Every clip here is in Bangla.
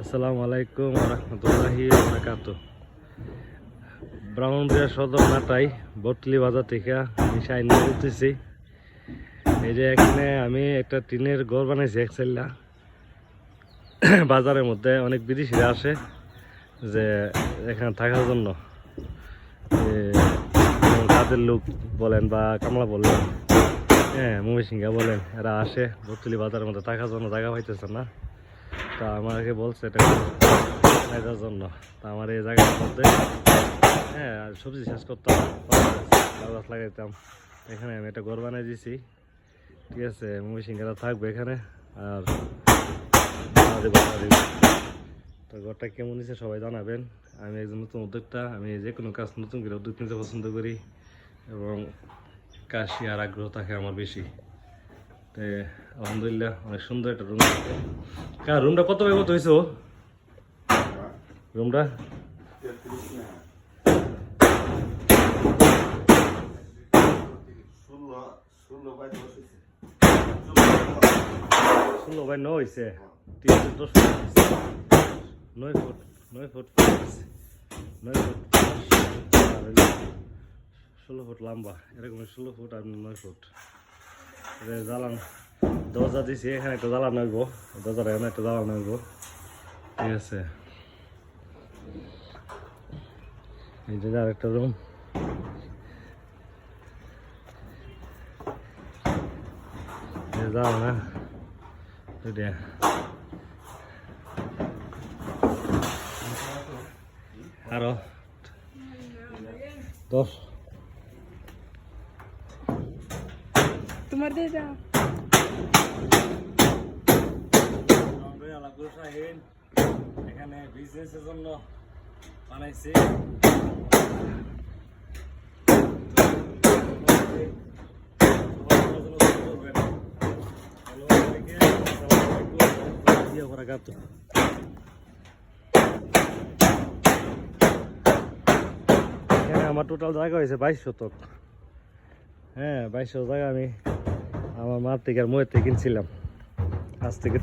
আসসালামু আলাইকুম সদর নাটাই বটলি বাজার থেকে শাইন করতেছি এই যে এখানে আমি একটা টিনের ঘর বানাইছি এক সাইডটা বাজারের মধ্যে অনেক বিদেশিরা আসে যে এখানে থাকার জন্য। যেমন লোক বলেন বা কামলা বলেন। হ্যাঁ ময়মনসিংহা বলেন, এরা আসে বতুলি বাজারের মধ্যে থাকার জন্য জায়গা পাইতেছে না। তা আমাকে বলছে এটা থাকার জন্য। তা আমার এই জায়গার মধ্যে হ্যাঁ সবজি চাষ করতাম গাছ লাগাইতাম। এখানে আমি একটা ঘর বানিয়ে দিয়েছি ঠিক আছে ময়মনসিংহারা থাকবে এখানে, আর। তো ঘরটা কেমন হয়েছে সবাই জানাবেন। আমি একজন নতুন উদ্যোক্তা, আমি যে কোনো কাজ নতুন করে উদ্যোগ নিতে পছন্দ করি। এবং কাজ আর আগ্রহ থাকে আমার বেশি। তো আলহামদুলিল্লাহ অনেক সুন্দর একটা রুম কার রুমটা কত বাই কত হয়েছে রুমটা নয় ফুট নয় ফুট নয় ফুট ষোলো ফুট লম্বা, এরকম ষোলো ফুট আর নয় ফুট। জ্বালান, দরজা দিছি, এখানে একটা জ্বালানো হইব। দরজার এখানে একটা জ্বালানো হইব। ঠিক আছে। এই যে আরেকটা রুম জ্বালানা এটা আরও। দশ। তোমার দিয়ে যাও। এখানে বিজনেসের জন্য বানাইছি। এখানে আমার টোটাল জায়গা হয়েছে বাইশ শতক। হ্যাঁ বাইশ শতক জায়গা আমি আমার মার থেকে আর ময়ের থেকে কিনছিলাম। আজ থেকে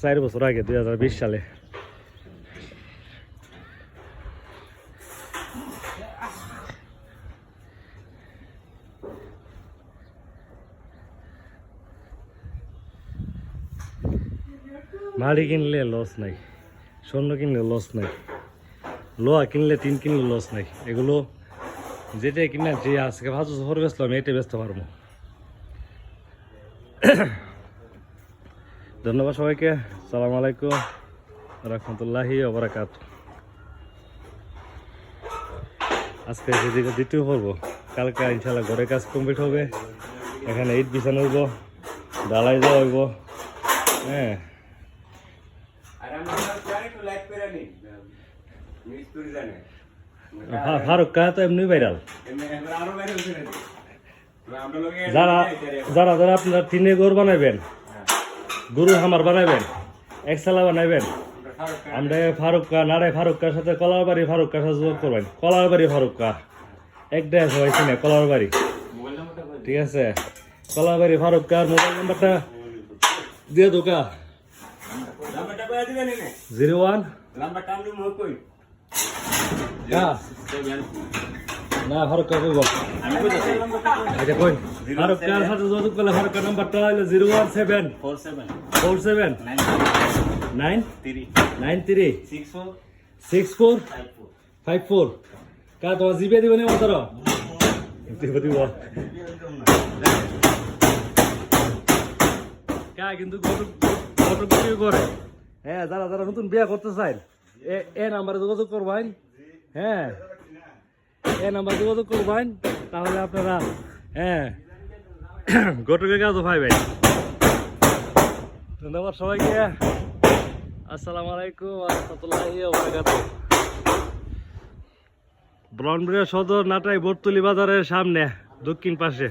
চার বছর আগে, দুই হাজার বিশ সালে। মাড়ি কিনলে লস নাই, স্বর্ণ কিনলে লস নাই, লোহা কিনলে তিন কিনলে লস নাই। এগুলো যেটা কিনা, যে আজকে ভাজু শহর বেচলো আমি এটাই বেচতে পারব। ধন্যবাদ সবাইকে। সালাম আলাইকুম রহমতুল্লাহি ওবরাকাত আজকে সেদিকে দ্বিতীয় পর্ব কালকে ইনশাল্লাহ ঘরে কাজ কমপ্লিট হবে। এখানে ইট বিছানো হইব ডালাই দেওয়া হইব হ্যাঁ। ফারুক কা তো এমনি ভাইরাল যারা যারা যারা আপনার টিনে গরু বানাইবেন গরু হামার বানাইবেন একসালা বানাইবেন আমরা ফারুক কা নারে ফারুক কার সাথে কলার বাড়ি ফারুক কার সাথে যোগ করবেন। কলার বাড়ি ফারুক কা একটাই আছে ভাই চিনে কলার বাড়ি। ঠিক আছে। কলার বাড়ি ফারুক কার মোবাইল নাম্বারটা দিয়ে দোকা জিরো ওয়ান। নাম্বারটা আমি মুখ কই না না কইব এটা কই? সাথে যোগাযোগ করলে নাম্বারটা হলো zero one seven. 47 four seven. Nine 3 nine? Three. 64 six four. 54 five four. কা তোমার জিপে দিব না মাত্র দিব দিব। কা কিন্তু করে? হ্যাঁ যারা যারা নতুন বিয়ে করতে চাই এ এ নাম্বারে যোগাযোগ করবেন হ্যাঁ। এ নাম্বার যোগাযোগ করবেন তাহলে আপনারা হ্যাঁ। গটকে কাজও পাইবেন ধন্যবাদ সবাইকে। আসসালামু আলাইকুম আহমতুল্লাহ ওয়া সদর নাটাই বটতলি বাজারের সামনে, দক্ষিণ পাশে।